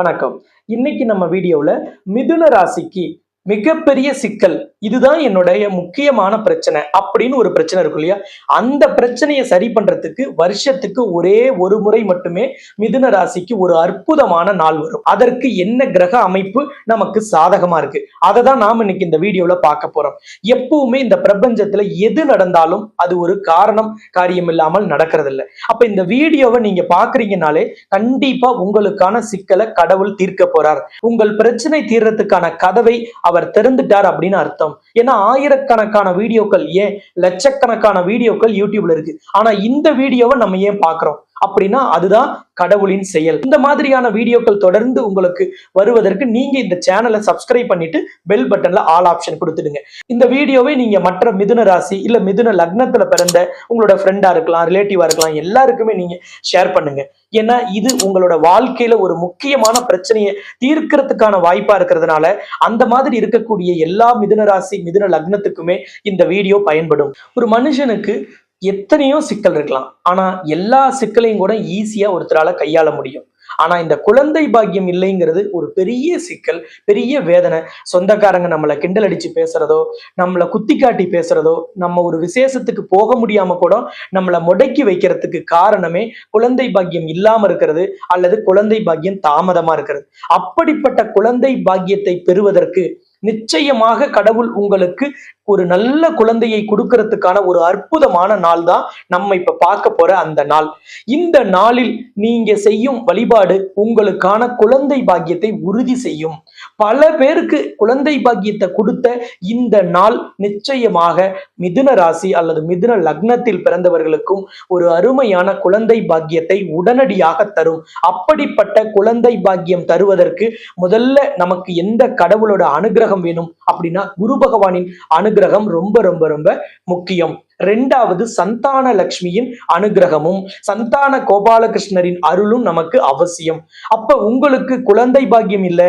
வணக்கம். இன்னைக்கு நம்ம வீடியோவில் மிதுன ராசிக்கு மிகப்பெரிய சிக்கல். இதுதான் என்னுடைய முக்கியமான பிரச்சனை அப்படின்னு ஒரு பிரச்சனை இருக்கும் இல்லையா? அந்த பிரச்சனையை சரி பண்றதுக்கு வருஷத்துக்கு ஒரே ஒரு முறை மட்டுமே மிதுன ராசிக்கு ஒரு அற்புதமான நாள் வரும். அதற்கு என்ன கிரக அமைப்பு நமக்கு சாதகமா இருக்கு? அதை தான் நாம இன்னைக்கு இந்த வீடியோல பார்க்க போறோம். எப்பவுமே இந்த பிரபஞ்சத்துல எது நடந்தாலும் அது ஒரு காரணம் காரியம் இல்லாமல் நடக்கிறது இல்ல அப்ப இந்த வீடியோவை நீங்க பாக்குறீங்கனாலே கண்டிப்பா உங்களுக்கான சிக்கலை கடவுள் தீர்க்க போறார். உங்கள் பிரச்சனை தீர்றதுக்கான கதவை அவர் தெரிந்துட்டார் அப்படின்னு அர்த்தம். ஏன்னா ஆயிரக்கணக்கான வீடியோக்கள் ஏன்? லட்சக்கணக்கான வீடியோக்கள் யூடியூப்ல இருக்கு. ஆனா இந்த வீடியோவை நம்ம ஏன் பாக்குறோம் அப்படின்னா அதுதான் கடவுளின் செயல். இந்த மாதிரியான வீடியோக்கள் தொடர்ந்து உங்களுக்கு வருவதற்கு நீங்க இந்த சேனலை சப்ஸ்கிரைப் பண்ணிட்டு பெல் பட்டன்ல ஆல் ஆப்ஷன் கொடுத்துடுங்க. இந்த வீடியோவை நீங்க மற்ற மிதுன ராசி இல்ல மிதுன லக்னத்துல பிறந்த உங்களோட ஃப்ரெண்டா இருக்கலாம் ரிலேட்டிவா இருக்கலாம் எல்லாருக்குமே நீங்க ஷேர் பண்ணுங்க. ஏன்னா இது உங்களோட வாழ்க்கையில ஒரு முக்கியமான பிரச்சனையை தீர்க்கிறதுக்கான வாய்ப்பா இருக்கிறதுனால அந்த மாதிரி இருக்கக்கூடிய எல்லா மிதுன ராசி மிதுன லக்னத்துக்குமே இந்த வீடியோ பயன்படும். ஒரு மனுஷனுக்கு எத்தனையோ சிக்கல் இருக்கலாம். ஆனா எல்லா சிக்கலையும் கூட ஈஸியா ஒருத்தரால கையாள முடியும். ஆனா இந்த குழந்தை பாக்கியம் இல்லைங்கிறது ஒரு பெரிய சிக்கல் பெரிய வேதனை. சொந்தக்காரங்க நம்மளை கிண்டல் அடிச்சு பேசுறதோ நம்மளை குத்தி காட்டி பேசுறதோ நம்ம ஒரு விசேஷத்துக்கு போக முடியாம கூட நம்மளை முடக்கி வைக்கிறதுக்கு காரணமே குழந்தை பாக்கியம் இல்லாம இருக்கிறது அல்லது குழந்தை பாக்கியம் தாமதமா இருக்கிறது. அப்படிப்பட்ட குழந்தை பாக்கியத்தை பெறுவதற்கு நிச்சயமாக கடவுள் உங்களுக்கு ஒரு நல்ல குழந்தையை கொடுக்கறதுக்கான ஒரு அற்புதமான நாள் தான் நம்ம இப்ப பார்க்க போற அந்த நாள். இந்த நாளில் நீங்க செய்யும் வழிபாடு உங்களுக்கான குழந்தை பாக்கியத்தை உறுதி செய்யும். பல பேருக்கு குழந்தை பாக்கியத்தை கொடுத்த இந்த நாள் நிச்சயமாக மிதுன ராசி அல்லது மிதுன லக்னத்தில் பிறந்தவர்களுக்கும் ஒரு அருமையான குழந்தை பாக்கியத்தை உடனடியாக தரும். அப்படிப்பட்ட குழந்தை பாக்கியம் தருவதற்கு முதல்ல நமக்கு எந்த கடவுளோட அனுகிரகம் வேணும் அப்படின்னா குரு பகவானின் அனுகிரகம் அனுகிரகம் ரொம்ப ரொம்ப ரொம்ப முக்கியம். ரெண்டாவது சந்தான லக்ஷ்மியின் அனுகிரகமும் சந்தான கோபாலகிருஷ்ணரின் அருளும் நமக்கு அவசியம். அப்ப உங்களுக்கு குழந்தை பாக்கியம் இல்ல.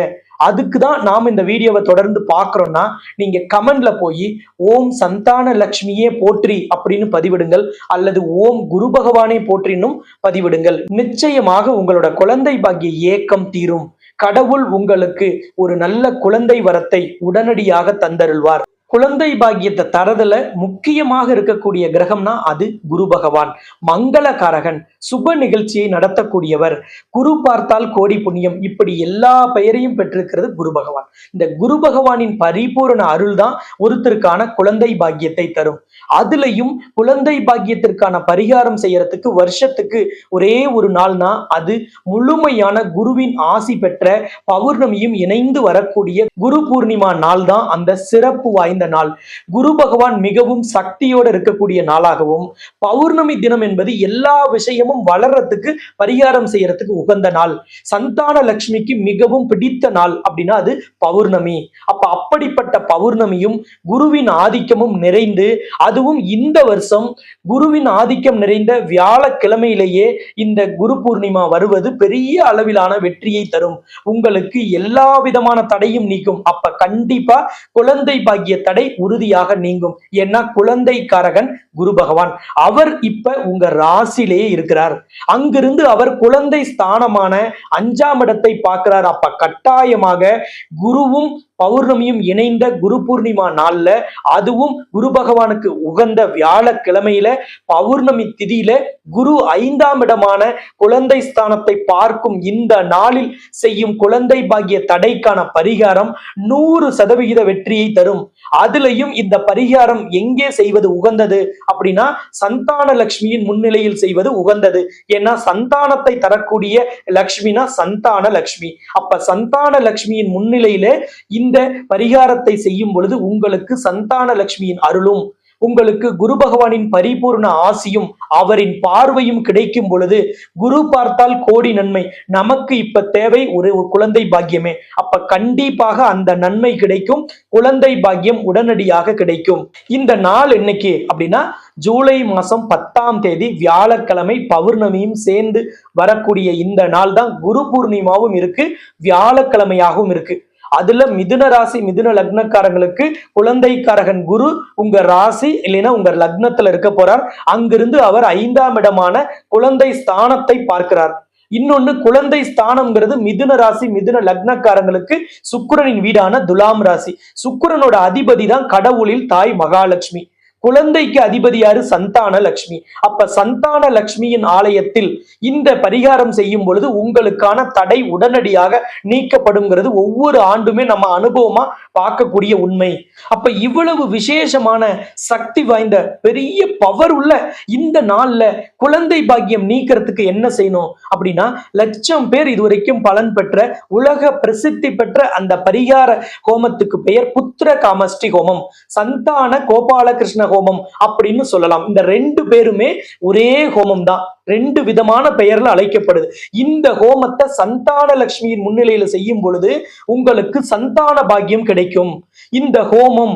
அதுக்கு தான் நாம் இந்த வீடியோவை தொடர்ந்து பார்க்குறோம்னா நீங்க கமெண்ட்ல போய் ஓம் சந்தான லக்ஷ்மியே போற்றி அப்படின்னு பதிவிடுங்கள். அல்லது ஓம் குரு பகவானே போற்றினும் பதிவிடுங்கள். நிச்சயமாக உங்களோட குழந்தை பாக்கிய ஏக்கம் தீரும். கடவுள் உங்களுக்கு ஒரு நல்ல குழந்தை வரத்தை உடனடியாக தந்தருள்வார். குழந்தை பாக்கியத்தை தரதுல முக்கியமாக இருக்கக்கூடிய கிரகம்னா அது குரு பகவான். மங்களகாரகன் சுப நிகழ்ச்சியை நடத்தக்கூடியவர். குரு பார்த்தால் கோடி புண்ணியம். இப்படி எல்லா பெயரையும் பெற்றிருக்கிறது குரு பகவான். இந்த குரு பகவானின் பரிபூரண அருள் தான் ஒருத்தருக்கான குழந்தை பாக்கியத்தை தரும். அதுலயும் குழந்தை பாக்கியத்திற்கான பரிகாரம் செய்யறதுக்கு வருஷத்துக்கு ஒரே ஒரு நாள்னா அது முழுமையான குருவின் ஆசி பெற்ற பௌர்ணமியும் இணைந்து வரக்கூடிய குரு பூர்ணிமா நாள் தான் அந்த சிறப்பு வாய்ந்த இந்த நாள் குரு பகவான் மிகவும் சக்தியோடு இருக்கக்கூடிய நாளாகவும் பௌர்ணமி தினம் என்பது எல்லா விஷயமும் வளர்றதுக்கு பரிகாரம் செய்யறதுக்கு உகந்த நாள். சந்தான லட்சுமிக்கு மிகவும் பிடித்த நாள் அப்படின்னா அது பௌர்ணமி. அப்ப அப்படிப்பட்ட பௌர்ணமியும் குருவின் ஆதிக்கமும் நிறைந்து அதுவும் இந்த வருஷம் குருவின் ஆதிக்கம் நிறைந்த வியாழக்கிழமையிலேயே இந்த குரு பூர்ணிமா வருவது பெரிய அளவிலான வெற்றியை தரும். உங்களுக்கு எல்லா விதமான தடையும் நீக்கும். அப்ப கண்டிப்பா குழந்தை பாக்கிய தடை உறுதியாக நீங்கும். ஏன்னா குழந்தைக்காரகன் குரு பகவான். அவர் இப்ப உங்க ராசிலேயே இருக்கிறார். அங்கிருந்து அவர் குழந்தை ஸ்தானமான அஞ்சாம் இடத்தை பார்க்கிறார். அப்ப கட்டாயமாக குருவும் பௌர்ணமியும் இணைந்த குரு பூர்ணிமா நாள்ல அதுவும் குரு பகவானுக்கு உகந்த வியாழக்கிழமையில பௌர்ணமி திதியில குரு ஐந்தாம் இடமான குழந்தை ஸ்தானத்தை பார்க்கும் இந்த நாளில் செய்யும் குழந்தை பாகிய தடைக்கான பரிகாரம் நூறு சதவிகித வெற்றியை தரும். அதுலயும் இந்த பரிகாரம் எங்கே செய்வது உகந்தது அப்படின்னா சந்தான லட்சுமியின் முன்னிலையில் செய்வது உகந்தது. ஏன்னா சந்தானத்தை தரக்கூடிய லக்ஷ்மினா சந்தான லக்ஷ்மி. அப்ப சந்தான லக்ஷ்மியின் முன்னிலையில இந்த பரிகாரத்தை செய்யும் பொழுது உங்களுக்கு சந்தான லட்சுமியின் அருளும் உங்களுக்கு குரு பகவானின் பரிபூர்ண ஆசியும் அவரின் பார்வையும் கிடைக்கும் பொழுது குரு பார்த்தால் கோடி நன்மை. நமக்கு இப்ப தேவை ஒரு ஒரு குழந்தை பாக்கியமே. அப்ப கண்டிப்பாக அந்த நன்மை கிடைக்கும் குழந்தை பாக்கியம் உடனடியாக கிடைக்கும். இந்த நாள் என்னைக்கு அப்படின்னா ஜூலை மாசம் பத்தாம் தேதி வியாழக்கிழமை பௌர்ணமியும் சேர்ந்து வரக்கூடிய இந்த நாள் தான் குரு பூர்ணிமாவும் இருக்கு வியாழக்கிழமையாகவும் இருக்கு. அதுல மிதுன ராசி மிதுன லக்னக்காரங்களுக்கு குழந்தைக்காரகன் குரு உங்க ராசி இல்லைன்னா உங்க லக்னத்துல இருக்க போறார். அங்கிருந்து அவர் ஐந்தாம் இடமான குழந்தை ஸ்தானத்தை பார்க்கிறார். இன்னொன்னு குழந்தை ஸ்தானம்ங்கிறது மிதுன ராசி மிதுன லக்னக்காரங்களுக்கு சுக்கிரனின் வீடான துலாம் ராசி. சுக்கிரனோட அதிபதி தான் கடவுளில் தாய் மகாலட்சுமி. குழந்தைக்கு அதிபதியாரு சந்தான லக்ஷ்மி. அப்ப சந்தான லக்ஷ்மியின் ஆலயத்தில் இந்த பரிகாரம் செய்யும் பொழுது உங்களுக்கான தடை உடனடியாக நீக்கப்படுங்கிறது ஒவ்வொரு ஆண்டுமே நம்ம அனுபவமா பார்க்கக்கூடிய உண்மை. அப்ப இவ்வளவு விசேஷமான சக்தி வாய்ந்த பெரிய பவர் உள்ள இந்த நாள்ல குழந்தை பாக்கியம் நீக்கிறதுக்கு என்ன செய்யணும்? அப்படின்னா லட்சம் பேர் இதுவரைக்கும் பலன் பெற்ற உலக பிரசித்தி பெற்ற அந்த பரிகார ஹோமத்துக்கு பெயர் புத்திர காமஸ்டி ஹோமம். சந்தான கோபாலகிருஷ்ண ஹோமம் அப்படின்னு சொல்லலாம். இந்த ரெண்டு பேருமே ஒரே ஹோமம் தான். ரெண்டு விதமான பெயர்ல அழைக்கப்படுது. இந்த ஹோமத்தை சந்தான லட்சுமியின் முன்னிலையில செய்யும் பொழுது உங்களுக்கு சந்தான பாக்கியம் கிடைக்கும். இந்த ஹோமம்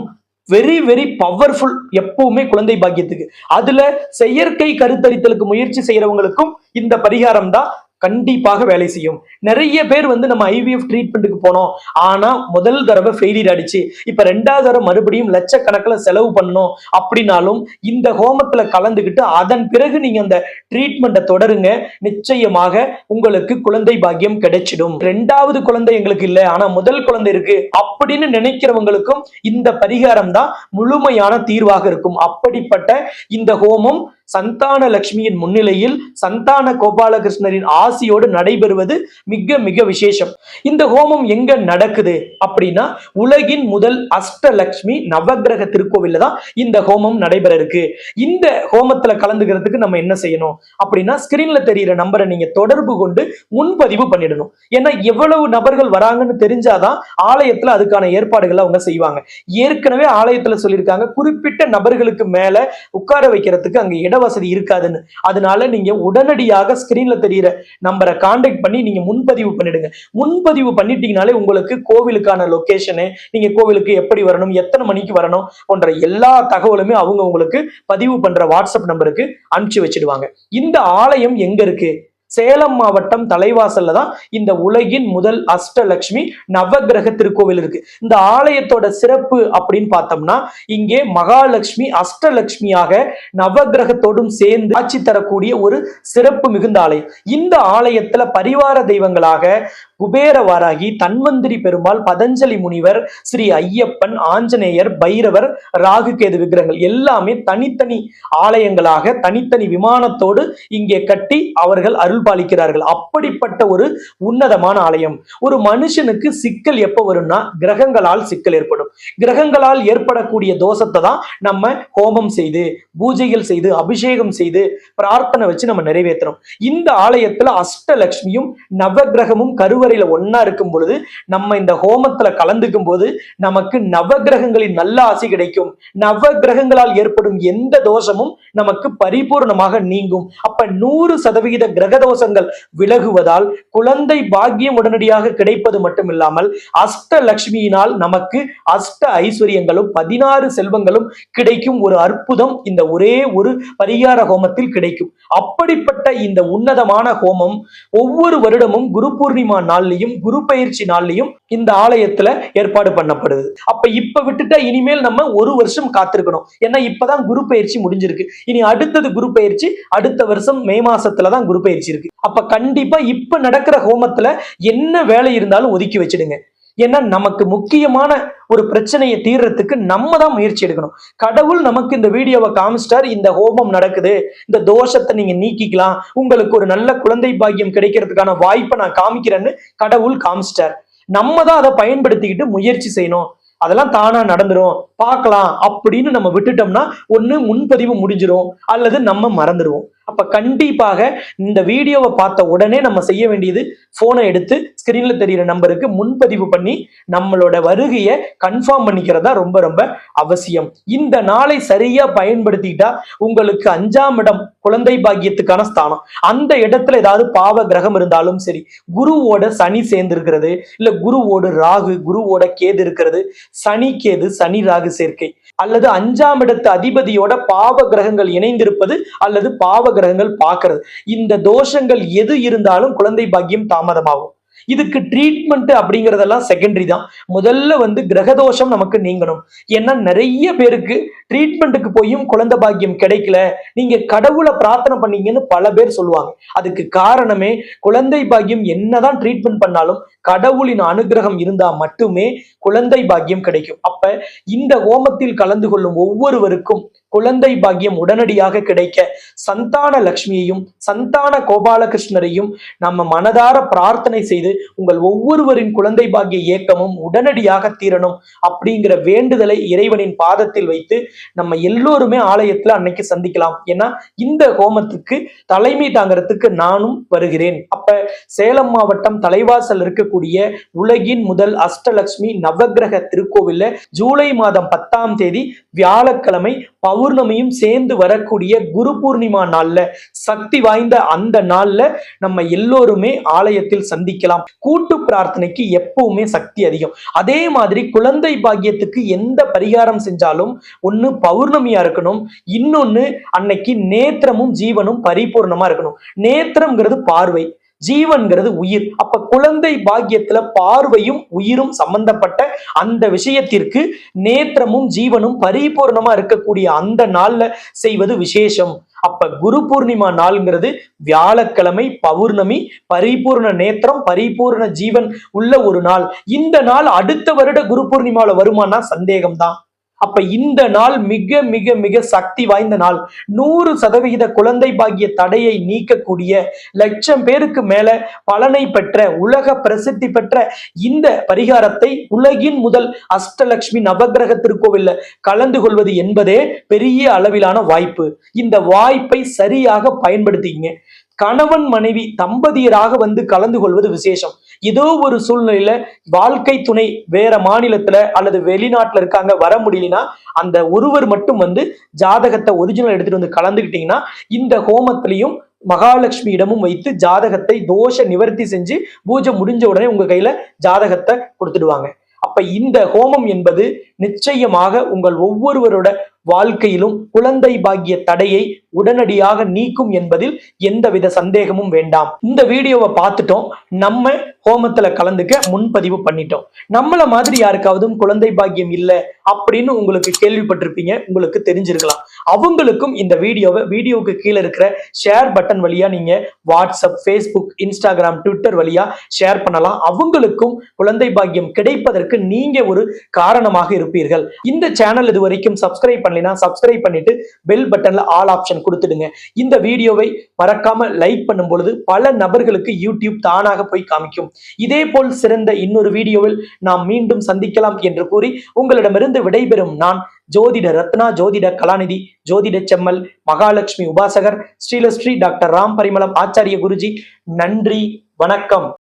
வெரி வெரி பவர்ஃபுல் எப்பவுமே குழந்தை பாக்கியத்துக்கு. அதுல செயற்கை கருத்தரித்தலுக்கு முயற்சி செய்யறவங்களுக்கும் இந்த பரிகாரம் தான் கண்டிப்பாக வேலை செய்யும். நிறைய பேர் வந்து நம்ம ஐவிஎஃப் ட்ரீட்மெண்ட்டுக்கு போனோம். ஆனா முதல் தடவை ஃபெயிலியர் ஆயிடுச்சு இப்ப ரெண்டாவது தடவை மறுபடியும் லட்சக்கணக்கில் செலவு பண்ணணும் அப்படின்னாலும் இந்த ஹோமத்துல கலந்துக்கிட்டு அதன் பிறகு நீங்க அந்த ட்ரீட்மெண்ட்டை தொடருங்க. நிச்சயமாக உங்களுக்கு குழந்தை பாக்கியம் கிடைச்சிடும். ரெண்டாவது குழந்தை எங்களுக்கு இல்லை. ஆனா முதல் குழந்தை இருக்கு. அப்படின்னு நினைக்கிறவங்களுக்கும் இந்த பரிகாரம் தான் முழுமையான தீர்வாக இருக்கும். அப்படிப்பட்ட இந்த ஹோமம் சந்தான லட்சுமியின் முன்னிலையில் சந்தான கோபாலகிருஷ்ணரின் ஆசியோடு நடைபெறுவது மிக மிக விசேஷம். இந்த ஹோமம் எங்க நடக்குது அப்படின்னா உலகின் முதல் அஷ்டலட்சுமி நவகிரக திருக்கோவில்ல தான் இந்த ஹோமம் நடைபெற இருக்கு. இந்த ஹோமத்துல கலந்துக்கிறதுக்கு நம்ம என்ன செய்யணும் அப்படின்னா ஸ்கிரீன்ல தெரியிற நம்பரை நீங்க தொடர்பு கொண்டு முன்பதிவு பண்ணிடணும். ஏன்னா எவ்வளவு நபர்கள் வராங்கன்னு தெரிஞ்சாதான் ஆலயத்துல அதுக்கான ஏற்பாடுகள் அவங்க செய்வாங்க. ஏற்கனவே ஆலயத்துல சொல்லியிருக்காங்க குறிப்பிட்ட நபர்களுக்கு மேல உட்கார வைக்கிறதுக்கு அங்க இட வசதி இருக்காதுன்னு. அதனால நீங்க உடனடியாக ஸ்கிரீன்ல தெரியிற நம்பரை காண்டாக்ட் பண்ணி நீங்க முன்பதிவு பண்ணிடுங்க. முன்பதிவு பண்ணிட்டீங்கனாலே உங்களுக்கு கோவிலுக்கான லொகேஷனு நீங்க கோவிலுக்கு எப்படி வரணும் எத்தனை மணிக்கு வரணும் போன்ற எல்லா தகவலுமே அவங்க உங்களுக்கு பதிவு பண்ற வாட்ஸ்அப் நம்பருக்கு அனுப்பிச்சு வச்சிடுவாங்க. இந்த ஆலயம் எங்க இருக்கு? சேலம் மாவட்டம் தலைவாசல்ல தான் இந்த உலகின் முதல் அஷ்டலட்சுமி நவக்கிரக திருக்கோவில் இருக்கு. இந்த ஆலயத்தோட சிறப்பு அப்படின்னு பார்த்தோம்னா இங்கே மகாலட்சுமி அஷ்டலட்சுமியாக நவக்கிரகத்தோடும் சேர்ந்து ஆட்சி தரக்கூடிய ஒரு சிறப்பு மிகுந்த ஆலயம். இந்த ஆலயத்துல பரிவார தெய்வங்களாக குபேர வாராகி தன்வந்திரி பெருமாள் பதஞ்சலி முனிவர் ஸ்ரீ ஐயப்பன் ஆஞ்சநேயர் பைரவர் ராகுகேது விக்கிரகங்கள் எல்லாமே தனித்தனி ஆலயங்களாக தனித்தனி விமானத்தோடு இங்கே கட்டி அவர்கள் அருள் பாலிக்கிறார்கள். அப்படிப்பட்ட ஒரு உன்னதமான ஆலயம். ஒரு மனுஷனுக்கு சிக்கல் எப்ப வரும்னா கிரகங்களால் சிக்கல் ஏற்படும். கிரகங்களால் ஏற்படக்கூடிய தோஷத்தை தான் நம்ம ஹோமம் செய்து பூஜைகள் செய்து அபிஷேகம் செய்து பிரார்த்தனை வச்சு நம்ம நிறைவேற்றணும். இந்த ஆலயத்துல அஷ்டலட்சுமியும் நவகிரகமும் கருவறையில ஒன்னா இருக்கும் பொழுது நம்ம இந்த ஹோமத்துல கலந்துக்கும் போது நமக்கு நவகிரகங்களின் நல்ல ஆசி கிடைக்கும். நவகிரகங்களால் ஏற்படும் எந்த தோஷமும் நமக்கு பரிபூர்ணமாக நீங்கும். அப்ப நூறு சதவிகித கிரக தோஷங்கள் விலகுவதால் குழந்தை பாக்கியம் உடனடியாக கிடைப்பது மட்டும் இல்லாமல் அஷ்டலட்சுமியினால் நமக்கு அஷ்ட ஐஸ்வர்யங்களும் பதினாறு செல்வங்களும் கிடைக்கும் ஒரு அற்புதம் இந்த ஒரே ஒரு பரிகார ஹோமத்தில் கிடைக்கும். அப்படிப்பட்ட இந்த உன்னதமான ஹோமம் ஒவ்வொரு வருடமும் குரு பூர்ணிமா நாள்லயும் குரு பயிற்சி நாள்லயும் இந்த ஆலயத்துல ஏற்பாடு பண்ணப்படுது. அப்ப இப்ப விட்டுட்டா இனிமேல் நம்ம ஒரு வருஷம் காத்திருக்கணும். ஏன்னா இப்பதான் குரு பயிற்சி முடிஞ்சிருக்கு. இனி அடுத்தது குரு பயிற்சி அடுத்த வருஷம் மே மாசத்துல தான் குரு பயிற்சி இருக்கு. அப்ப கண்டிப்பா இப்ப நடக்கிற ஹோமத்துல என்ன வேலை இருந்தாலும் ஒதுக்கி வச்சிடுங்க. ஏன்னா நமக்கு முக்கியமான ஒரு பிரச்சனையை தீர்றதுக்கு நம்ம தான் முயற்சி எடுக்கணும். கடவுள் நமக்கு இந்த வீடியோவை காமிச்சிட்டார் இந்த ஹோமம் நடக்குது இந்த தோஷத்தை நீங்க நீக்கிக்கலாம் உங்களுக்கு ஒரு நல்ல குழந்தை பாக்கியம் கிடைக்கிறதுக்கான வாய்ப்பை நான் காமிக்கிறேன்னு கடவுள் காமிச்சிட்டார். நம்ம தான் அதை பயன்படுத்திக்கிட்டு முயற்சி செய்யணும். அதெல்லாம் தானா நடந்துரும். பார்க்கலாம் அப்படின்னு நம்ம விட்டுட்டோம்னா ஒண்ணு முன்பதிவு முடிஞ்சிரும். அல்லது நம்ம மறந்துடுவோம் அப்ப கண்டிப்பாக இந்த வீடியோவை பார்த்த உடனே நம்ம செய்ய வேண்டியது போனை எடுத்து ஸ்கிரீன்ல தெரியிற நம்பருக்கு முன்பதிவு பண்ணி நம்மளோட வருகையை கன்ஃபார்ம் பண்ணிக்கிறதா ரொம்ப ரொம்ப அவசியம். இந்த நாளை சரியா பயன்படுத்திக்கிட்டா உங்களுக்கு அஞ்சாம் இடம் குழந்தை பாக்கியத்துக்கான ஸ்தானம். அந்த இடத்துல ஏதாவது பாவ கிரகம் இருந்தாலும் சரி குருவோட சனி சேர்ந்து இருக்கிறது இல்ல குருவோட ராகு குருவோட கேது இருக்கிறது சனி கேது சனி ராகு சேர்க்கை. அல்லது அஞ்சாம் இடத்து அதிபதியோட பாவ கிரகங்கள் இணைந்திருப்பது அல்லது பாவ கிரகங்கள் பார்க்கறது. இந்த தோஷங்கள் எது இருந்தாலும் குழந்தை பாக்கியம் தாமதமாகும். இதுக்கு ட்ரீட்மெண்ட் அப்படிங்கறதெல்லாம் செகண்டரி தான். முதல்ல வந்து கிரகதோஷம் நமக்கு நீங்கணும். ஏன்னா நிறைய பேருக்கு ட்ரீட்மெண்ட்டுக்கு போயும் குழந்தை பாக்கியம் கிடைக்கல. நீங்க கடவுளை பிரார்த்தனை பண்ணீங்கன்னு பல பேர் சொல்லுவாங்க. அதுக்கு காரணமே குழந்தை பாக்கியம் என்னதான் ட்ரீட்மெண்ட் பண்ணாலும் கடவுளின் அனுகிரகம் இருந்தா மட்டுமே குழந்தை பாக்கியம் கிடைக்கும். அப்ப இந்த ஹோமத்தில் கலந்து கொள்ளும் ஒவ்வொருவருக்கும் குழந்தை பாக்கியம் உடனடியாக கிடைக்க சந்தான லக்ஷ்மியையும் சந்தான கோபாலகிருஷ்ணரையும் நம்ம மனதார பிரார்த்தனை செய்து உங்கள் ஒவ்வொருவரின் குழந்தை பாக்கிய இயக்கமும் உடனடியாக தீரணும் அப்படிங்கிற வேண்டுதலை இறைவனின் பாதத்தில் வைத்து நம்ம எல்லோருமே ஆலயத்துல அன்னைக்கு சந்திக்கலாம். ஏன்னா இந்த ஹோமத்துக்கு தலைமை தாங்கிறதுக்கு நானும் வருகிறேன். அப்ப சேலம் மாவட்டம் தலைவாசல் இருக்கக்கூடிய உலகின் முதல் அஷ்டலக்ஷ்மி நவக்கிரக திருக்கோவில்ல ஜூலை மாதம் பத்தாம் தேதி வியாழக்கிழமை பௌர்ணமியும் சேர்ந்து வரக்கூடிய குரு பூர்ணிமா நாள்ல சக்தி வாய்ந்த அந்த நாள்ல நம்ம எல்லோருமே ஆலயத்தில் சந்திக்கலாம். கூட்டு பிரார்த்தனைக்கு எப்பவுமே சக்தி அதிகம். அதே மாதிரி குழந்தை பாக்கியத்துக்கு எந்த பரிகாரம் செஞ்சாலும் ஒண்ணு பௌர்ணமியா இருக்கணும் இன்னொன்னு அன்னைக்கு நேத்திரமும் ஜீவனும் பரிபூர்ணமா இருக்கணும். நேத்திரம்ங்கிறது பார்வை. ஜீவன்கிறது உயிர். அப்ப குழந்தை பாக்கியத்துல பார்வையும் உயிரும் சம்பந்தப்பட்ட அந்த விஷயத்திற்கு நேத்திரமும் ஜீவனும் பரிபூர்ணமா இருக்கக்கூடிய அந்த நாள்ல செய்வது விசேஷம். அப்ப குரு பூர்ணிமா நாள்ங்கிறது வியாழக்கிழமை பௌர்ணமி பரிபூர்ண நேத்திரம் பரிபூர்ண ஜீவன் உள்ள ஒரு நாள். இந்த நாள் அடுத்த வருட குரு பூர்ணிமாவில வருமானா சந்தேகம்தான். அப்ப இந்த நாள் மிக மிக மிக சக்தி வாய்ந்த நாள். நூறு சதவிகித குழந்தை பாகிய தடையை நீக்கக்கூடிய லட்சம் பேருக்கு மேல பலனை பெற்ற உலக பிரசித்தி பெற்ற இந்த பரிகாரத்தை உலகின் முதல் அஷ்டலட்சுமி நவகிரக திருக்கோவில்ல கலந்து கொள்வது என்பதே பெரிய அளவிலான வாய்ப்பு. இந்த வாய்ப்பை சரியாக பயன்படுத்திங்க கணவன் மனைவி தம்பதியராக வந்து கலந்து கொள்வது விசேஷம். ஏதோ ஒரு சூழ்நிலையில வாழ்க்கை துணை வேற மாநிலத்துல அல்லது வெளிநாட்டுல இருக்காங்க வர முடியலனா அந்த ஒருவர் மட்டும் வந்து ஜாதகத்தை ஒரிஜினல் எடுத்துட்டு வந்து கலந்துக்கிட்டீங்கன்னா இந்த ஹோமத்திலையும் மகாலட்சுமியிடமும் வைத்து ஜாதகத்தை தோஷ நிவர்த்தி செஞ்சு பூஜை முடிஞ்ச உடனே உங்க கையில ஜாதகத்தை கொடுத்துடுவாங்க. அப்ப இந்த ஹோமம் என்பது நிச்சயமாக உங்கள் ஒவ்வொருவரோட வாழ்க்கையிலும் குழந்தை பாக்கிய தடையை உடனடியாக நீக்கும் என்பதில் எந்தவித சந்தேகமும் வேண்டாம். இந்த வீடியோவை பார்த்துட்டோம். நம்ம ஹோமத்துல கலந்துக்க முன்பதிவு பண்ணிட்டோம். நம்மள மாதிரி யாருக்காவது குழந்தை பாக்கியம் இல்லை அப்படின்னு உங்களுக்கு கேள்விப்பட்டிருப்பீங்க. உங்களுக்கு தெரிஞ்சிருக்கலாம். அவங்களுக்கும் இந்த வீடியோவை வீடியோவுக்கு கீழே இருக்கிற ஷேர் பட்டன் வழியா நீங்க வாட்ஸ்அப் ஃபேஸ்புக் இன்ஸ்டாகிராம் ட்விட்டர் வழியா ஷேர் பண்ணலாம். அவங்களுக்கும் குழந்தை பாக்கியம் கிடைப்பதற்கு நீங்க ஒரு காரணமாக இருப்பீர்கள். இந்த சேனல் இது வரைக்கும் சப்ஸ்கிரைப் பண்ணலைன்னா சப்ஸ்கிரைப் பண்ணிட்டு பெல் பட்டன்ல ஆல் ஆப்ஷன் கொடுத்துடுங்க. இந்த வீடியோவை மறக்காம லைக் பண்ணும் பொழுது பல நபர்களுக்கு யூடியூப் தானாக போய் காமிக்கும். இதே போல் சிறந்த இன்னொரு வீடியோவில் நாம் மீண்டும் சந்திக்கலாம் என்று கூறி உங்களிடமிருந்து விடைபெறும் நான் ஜோதிட ரத்னா ஜோதிட கலாநிதி ஜோதிட செம்மல் மகாலட்சுமி உபாசகர் ஸ்ரீலஸ்ரீ டாக்டர் ராம் பரிமளம் ஆச்சாரிய குருஜி நன்றி வணக்கம்.